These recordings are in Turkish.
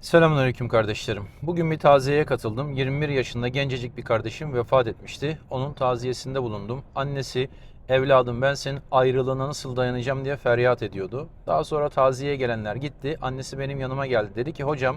Selamünaleyküm kardeşlerim. Bugün bir taziyeye katıldım. 21 yaşında gencecik bir kardeşim vefat etmişti. Onun taziyesinde bulundum. Annesi, evladım ben senin ayrılığına nasıl dayanacağım diye feryat ediyordu. Daha sonra taziyeye gelenler gitti. Annesi benim yanıma geldi. Dedi ki hocam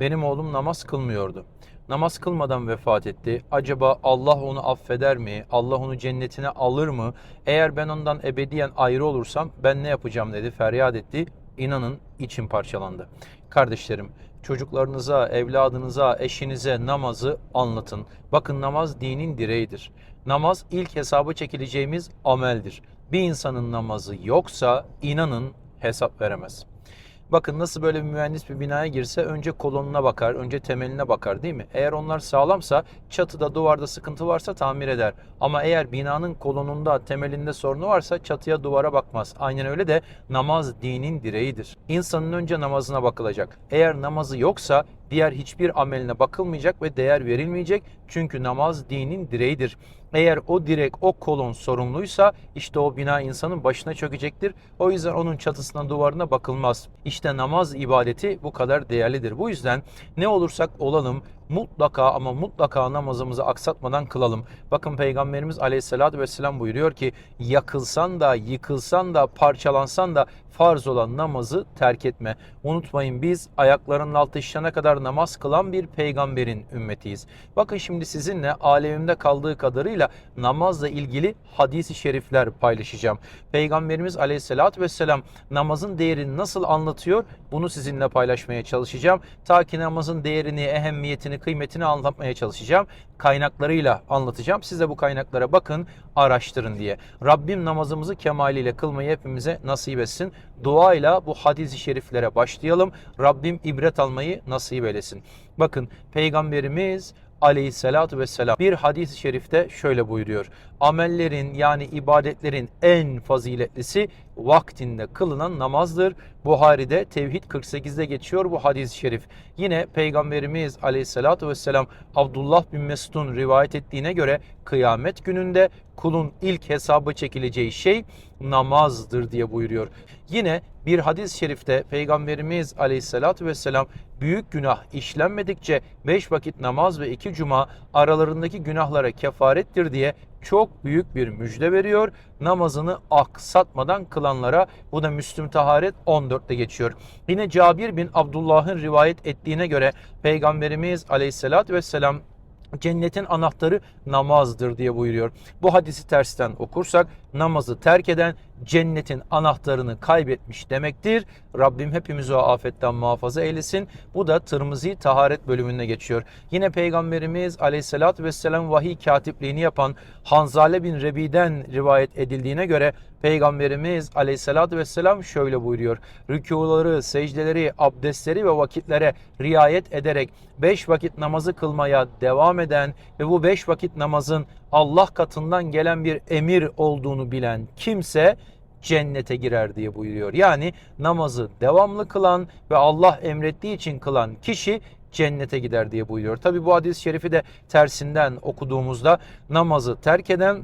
benim oğlum namaz kılmıyordu. Namaz kılmadan vefat etti. Acaba Allah onu affeder mi? Allah onu cennetine alır mı? Eğer ben ondan ebediyen ayrı olursam ben ne yapacağım dedi. Feryat etti. İnanın içim parçalandı. Kardeşlerim çocuklarınıza, evladınıza, eşinize namazı anlatın. Bakın namaz dinin direğidir. Namaz ilk hesaba çekileceğimiz ameldir. Bir insanın namazı yoksa inanın hesap veremez. Bakın nasıl böyle bir mühendis bir binaya girse önce kolonuna bakar, önce temeline bakar değil mi? Eğer onlar sağlamsa çatıda duvarda sıkıntı varsa tamir eder. Ama eğer binanın kolonunda temelinde sorunu varsa çatıya duvara bakmaz. Aynen öyle de namaz dinin direğidir. İnsanın önce namazına bakılacak. Eğer namazı yoksa diğer hiçbir ameline bakılmayacak ve değer verilmeyecek. Çünkü namaz dinin direğidir. Eğer o direk, o kolon sorumluysa işte o bina insanın başına çökecektir. O yüzden onun çatısına, duvarına bakılmaz. İşte namaz ibadeti bu kadar değerlidir. Bu yüzden ne olursak olalım mutlaka ama mutlaka namazımızı aksatmadan kılalım. Bakın Peygamberimiz Aleyhisselatü Vesselam buyuruyor ki yakılsan da, yıkılsan da, parçalansan da farz olan namazı terk etme. Unutmayın biz ayaklarının altı işlene kadar namaz kılan bir peygamberin ümmetiyiz. Bakın şimdi sizinle alemimde kaldığı kadarıyla namazla ilgili hadisi şerifler paylaşacağım. Peygamberimiz Aleyhisselatü Vesselam namazın değerini nasıl anlatıyor bunu sizinle paylaşmaya çalışacağım. Ta ki namazın değerini, ehemmiyetini, kıymetini anlatmaya çalışacağım. Kaynaklarıyla anlatacağım. Siz de bu kaynaklara bakın, araştırın diye. Rabbim namazımızı kemaliyle kılmayı hepimize nasip etsin. Duayla bu hadis-i şeriflere başlayalım. Rabbim ibret almayı nasip eylesin. Bakın Peygamberimiz aleyhissalatu vesselam bir hadis-i şerifte şöyle buyuruyor. Amellerin yani ibadetlerin en faziletlisi vaktinde kılınan namazdır. Buhari'de Tevhid 48'de geçiyor bu hadis-i şerif. Yine Peygamberimiz aleyhissalatu vesselam Abdullah bin Mesud'un rivayet ettiğine göre kıyamet gününde kulun ilk hesabı çekileceği şey namazdır diye buyuruyor. Yine bir hadis-i şerifte Peygamberimiz aleyhissalatu vesselam büyük günah işlenmedikçe 5 vakit namaz ve 2 cuma aralarındaki günahlara kefarettir diye çok büyük bir müjde veriyor. Namazını aksatmadan kılanlara bu da Müslüm Taharet 14'te geçiyor. Yine Cabir bin Abdullah'ın rivayet ettiğine göre Peygamberimiz aleyhissalatü vesselam cennetin anahtarı namazdır diye buyuruyor. Bu hadisi tersten okursak namazı terk eden cennetin anahtarını kaybetmiş demektir. Rabbim hepimizi o afetten muhafaza eylesin. Bu da Tırmızı taharet bölümüne geçiyor. Yine Peygamberimiz aleyhissalatü vesselam vahiy katipliğini yapan Hanzale bin Rebi'den rivayet edildiğine göre Peygamberimiz aleyhissalatü vesselam şöyle buyuruyor. Rükuları, secdeleri, abdestleri ve vakitlere riayet ederek beş vakit namazı kılmaya devam eden ve bu beş vakit namazın Allah katından gelen bir emir olduğunu bilen kimse cennete girer diye buyuruyor. Yani namazı devamlı kılan ve Allah emrettiği için kılan kişi cennete gider diye buyuruyor. Tabi bu hadis-i şerifi de tersinden okuduğumuzda namazı terk eden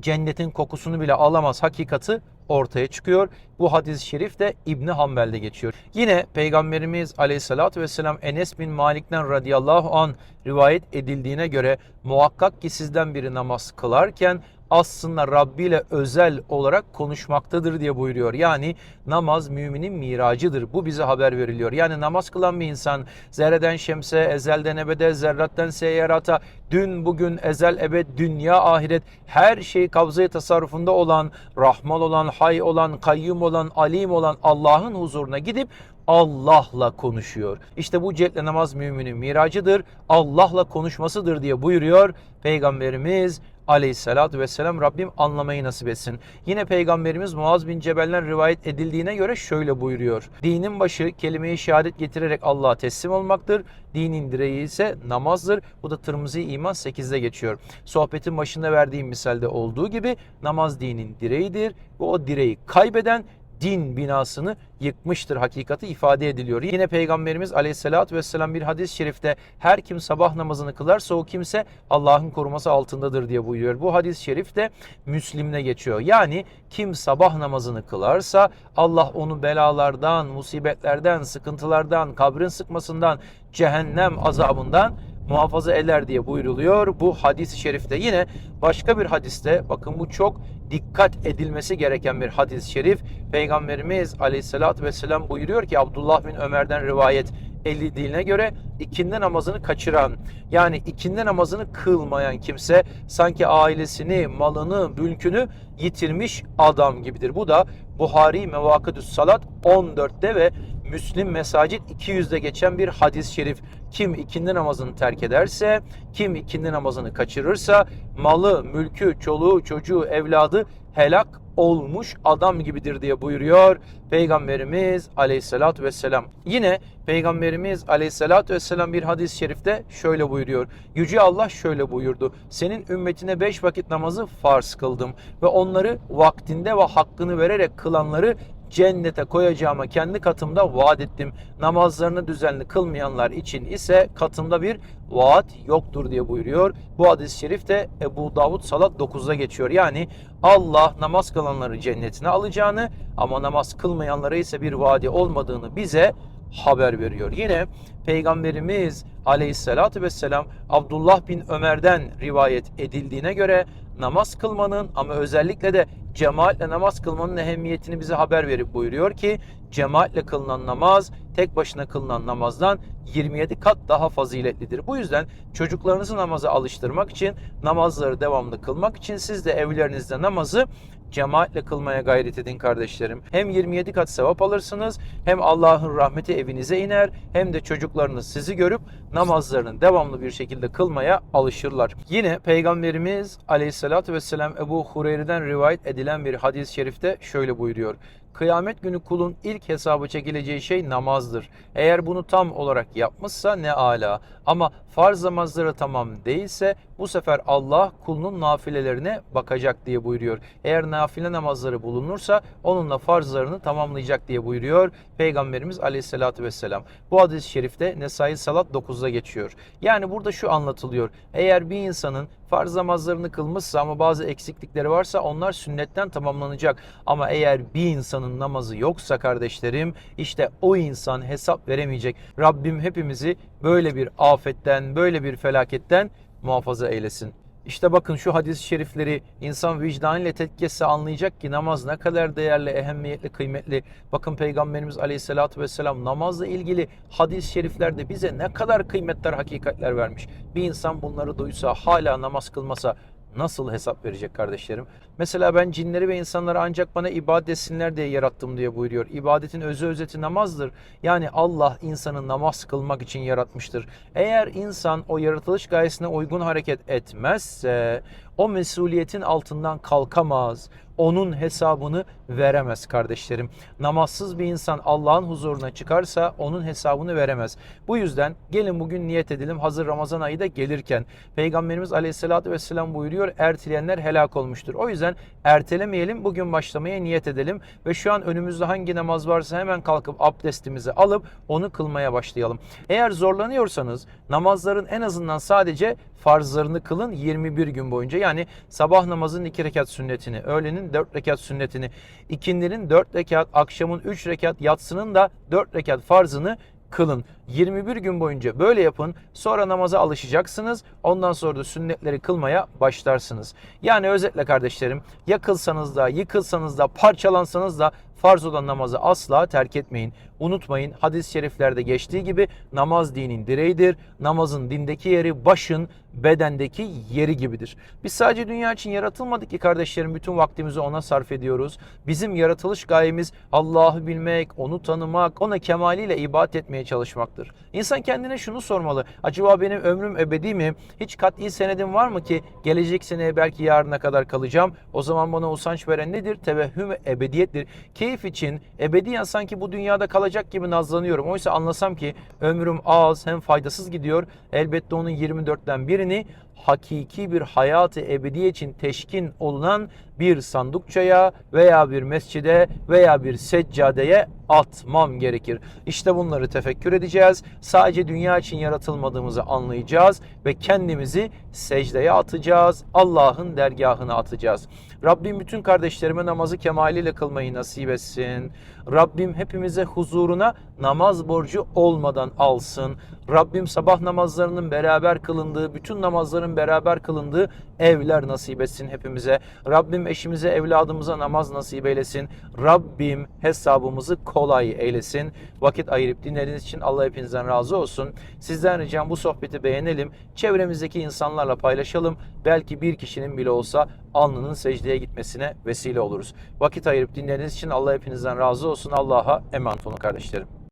cennetin kokusunu bile alamaz hakikati ortaya çıkıyor. Bu hadis-i şerif de İbni Hanbel'de geçiyor. Yine Peygamberimiz aleyhissalatü vesselam Enes bin Malik'ten radıyallahu an rivayet edildiğine göre muhakkak ki sizden biri namaz kılarken aslında Rabbi ile özel olarak konuşmaktadır diye buyuruyor. Yani namaz müminin miracıdır. Bu bize haber veriliyor. Yani namaz kılan bir insan zerreden şemse, ezelden ebede, zerratten seyyarata, dün, bugün, ezel, ebed, dünya, ahiret her şey kabzayı tasarrufunda olan, rahman olan, hay olan, kayyum olan, alim olan Allah'ın huzuruna gidip Allah'la konuşuyor. İşte bu cehle namaz müminin miracıdır. Allah'la konuşmasıdır diye buyuruyor Peygamberimiz aleyhissalatü vesselam Rabbim anlamayı nasip etsin. Yine Peygamberimiz Muaz bin Cebel'den rivayet edildiğine göre şöyle buyuruyor. Dinin başı kelime-i şehadet getirerek Allah'a teslim olmaktır. Dinin direği ise namazdır. Bu da Tirmizi İman 8'de geçiyor. Sohbetin başında verdiğim misalde olduğu gibi namaz dinin direğidir ve o direği kaybeden din binasını yıkmıştır hakikati ifade ediliyor. Yine Peygamberimiz Aleyhisselatü Vesselam bir hadis-i şerifte her kim sabah namazını kılarsa o kimse Allah'ın koruması altındadır diye buyuruyor. Bu hadis-i şerif de Müslim'de geçiyor. Yani kim sabah namazını kılarsa Allah onu belalardan, musibetlerden, sıkıntılardan, kabrin sıkmasından, cehennem azabından muhafaza eder diye buyruluyor bu hadis-i şerifte. Yine başka bir hadiste bakın bu çok dikkat edilmesi gereken bir hadis-i şerif. Peygamberimiz aleyhissalatü vesselam buyuruyor ki Abdullah bin Ömer'den rivayet edildiğine göre ikindi namazını kaçıran yani ikindi namazını kılmayan kimse sanki ailesini, malını, mülkünü yitirmiş adam gibidir. Bu da Buhari Mevakıdüs Salat 14'te ve Müslim Mesacit 200'de geçen bir hadis-i şerif. Kim ikindi namazını terk ederse, kim ikindi namazını kaçırırsa malı, mülkü, çoluğu, çocuğu, evladı helak olmuş adam gibidir diye buyuruyor Peygamberimiz aleyhissalatü vesselam. Yine Peygamberimiz aleyhissalatü vesselam bir hadis-i şerifte şöyle buyuruyor. Yüce Allah şöyle buyurdu. Senin ümmetine beş vakit namazı farz kıldım ve onları vaktinde ve hakkını vererek kılanları cennete koyacağıma kendi katımda vaat ettim. Namazlarını düzenli kılmayanlar için ise katımda bir vaat yoktur diye buyuruyor. Bu hadis-i şerif de Ebu Davud Salat 9'da geçiyor. Yani Allah namaz kılanları cennetine alacağını ama namaz kılmayanlara ise bir vaadi olmadığını bize haber veriyor. Yine Peygamberimiz aleyhissalatü vesselam Abdullah bin Ömer'den rivayet edildiğine göre namaz kılmanın ama özellikle de cemaatle namaz kılmanın ehemmiyetini bize haber verip buyuruyor ki cemaatle kılınan namaz tek başına kılınan namazdan 27 kat daha faziletlidir. Bu yüzden çocuklarınızı namaza alıştırmak için namazları devamlı kılmak için siz de evlerinizde namazı cemaatle kılmaya gayret edin kardeşlerim. Hem 27 kat sevap alırsınız hem Allah'ın rahmeti evinize iner hem de çocuklarınız sizi görüp namazlarını devamlı bir şekilde kılmaya alışırlar. Yine Peygamberimiz aleyhissalatü vesselam Ebu Hureyre'den rivayet edilen bir hadis-i şerifte şöyle buyuruyor. Kıyamet günü kulun ilk hesabı çekileceği şey namazdır. Eğer bunu tam olarak yapmışsa ne ala. Ama farz namazları tamam değilse bu sefer Allah kulunun nafilelerine bakacak diye buyuruyor. Eğer nafile namazları bulunursa onunla farzlarını tamamlayacak diye buyuruyor Peygamberimiz Aleyhisselatü Vesselam. Bu hadis-i şerifte Nesai Salat 9'da geçiyor. Yani burada şu anlatılıyor. Eğer bir insanın farz namazlarını kılmışsa ama bazı eksiklikleri varsa onlar sünnetten tamamlanacak. Ama eğer bir insanın namazı yoksa kardeşlerim işte o insan hesap veremeyecek. Rabbim hepimizi böyle bir afetten, böyle bir felaketten muhafaza eylesin. İşte bakın şu hadis-i şerifleri insan vicdanıyla tetkesse anlayacak ki namaz ne kadar değerli, ehemmiyetli, kıymetli. Bakın Peygamberimiz Aleyhisselatü Vesselam namazla ilgili hadis-i şeriflerde bize ne kadar kıymetler, hakikatler vermiş. Bir insan bunları duysa, hala namaz kılmasa nasıl hesap verecek kardeşlerim? Mesela ben cinleri ve insanları ancak bana ibadet etsinler diye yarattım diye buyuruyor. İbadetin özü özeti namazdır. Yani Allah insanı namaz kılmak için yaratmıştır. Eğer insan o yaratılış gayesine uygun hareket etmezse o mesuliyetin altından kalkamaz. Onun hesabını veremez kardeşlerim. Namazsız bir insan Allah'ın huzuruna çıkarsa onun hesabını veremez. Bu yüzden gelin bugün niyet edelim hazır Ramazan ayı da gelirken. Peygamberimiz Aleyhisselatü Vesselam buyuruyor erteleyenler helak olmuştur. O yüzden ertelemeyelim bugün başlamaya niyet edelim ve şu an önümüzde hangi namaz varsa hemen kalkıp abdestimizi alıp onu kılmaya başlayalım. Eğer zorlanıyorsanız namazların en azından sadece farzlarını kılın 21 gün boyunca. Yani sabah namazının 2 rekat sünnetini, öğlenin 4 rekat sünnetini, ikindinin 4 rekat, akşamın 3 rekat, yatsının da 4 rekat farzını kılın. 21 gün boyunca böyle yapın. Sonra namaza alışacaksınız. Ondan sonra da sünnetleri kılmaya başlarsınız. Yani özetle kardeşlerim yakılsanız da, yıkılsanız da, parçalansanız da farz olan namazı asla terk etmeyin. Unutmayın hadis-i şeriflerde geçtiği gibi namaz dinin direğidir. Namazın dindeki yeri başın bedendeki yeri gibidir. Biz sadece dünya için yaratılmadık ki kardeşlerim bütün vaktimizi ona sarf ediyoruz. Bizim yaratılış gayemiz Allah'ı bilmek, onu tanımak, ona kemaliyle ibadet etmeye çalışmaktır. İnsan kendine şunu sormalı. Acaba benim ömrüm ebedi mi? Hiç kat'i senedim var mı ki gelecek seneye belki yarına kadar kalacağım? O zaman bana usanç veren nedir? Tevehhüm ebediyettir. Keyif için ebediyen sanki bu dünyada kalacak gibi nazlanıyorum. Oysa anlasam ki ömrüm az hem faydasız gidiyor. Elbette onun 24'ten birini hakiki bir hayatı ebedi için teşkin olunan bir sandukçaya veya bir mescide veya bir seccadeye atmam gerekir. İşte bunları tefekkür edeceğiz. Sadece dünya için yaratılmadığımızı anlayacağız ve kendimizi secdeye atacağız. Allah'ın dergahına atacağız. Rabbim bütün kardeşlerime namazı kemaliyle kılmayı nasip etsin. Rabbim hepimize huzuruna namaz borcu olmadan alsın. Rabbim sabah namazlarının beraber kılındığı, bütün namazların beraber kılındığı evler nasip etsin hepimize. Rabbim eşimize, evladımıza namaz nasip eylesin. Rabbim hesabımızı kolay eylesin. Vakit ayırıp dinlediğiniz için Allah hepinizden razı olsun. Sizden ricam bu sohbeti beğenelim. Çevremizdeki insanlarla paylaşalım. Belki bir kişinin bile olsa alnının secdeye gitmesine vesile oluruz. Vakit ayırıp dinlediğiniz için Allah hepinizden razı olsun. Allah'a emanet olun kardeşlerim.